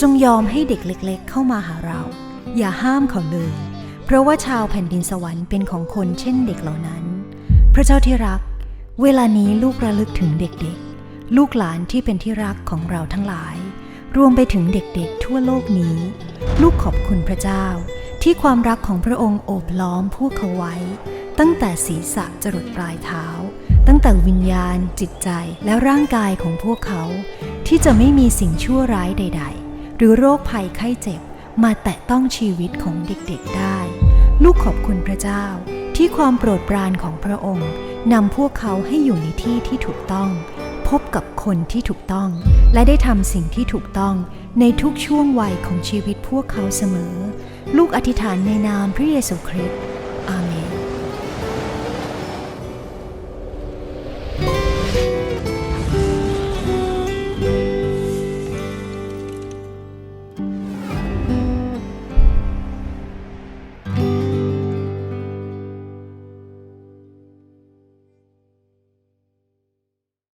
จงยอมให้เด็กเล็ก ๆ เข้ามาหาเรา อย่าห้ามเขาเลย เพราะว่าชาวแผ่นดินสวรรค์เป็นของคนเช่นเด็กเหล่านั้น พระเจ้าที่รัก เวลานี้ลูกระลึกถึงเด็กๆ ลูกหลานที่เป็นที่รักของเราทั้งหลาย รวมไปถึงเด็กๆ ทั่วโลกนี้ ลูกขอบคุณพระเจ้า ที่ความรักของพระองค์โอบล้อมพวกเขาไว้ ตั้งแต่ศีรษะจรดปลายเท้า ตั้งแต่วิญญาณ จิตใจและร่างกายของพวกเขา ที่จะไม่มีสิ่งชั่วร้ายใด ๆ หรือโรคภัยไข้เจ็บ มาแตะต้องชีวิตของเด็กๆได้ ลูกขอบคุณพระเจ้า ที่ความโปรดปรานของพระองค์นำพวกเขาให้อยู่ในที่ที่ถูกต้อง พบกับคนที่ถูกต้อง และได้ทำสิ่งที่ถูกต้องในทุกช่วงวัยของชีวิตพวกเขาเสมอ ลูกอธิษฐานในนามพระเยซูคริสต์อาเมน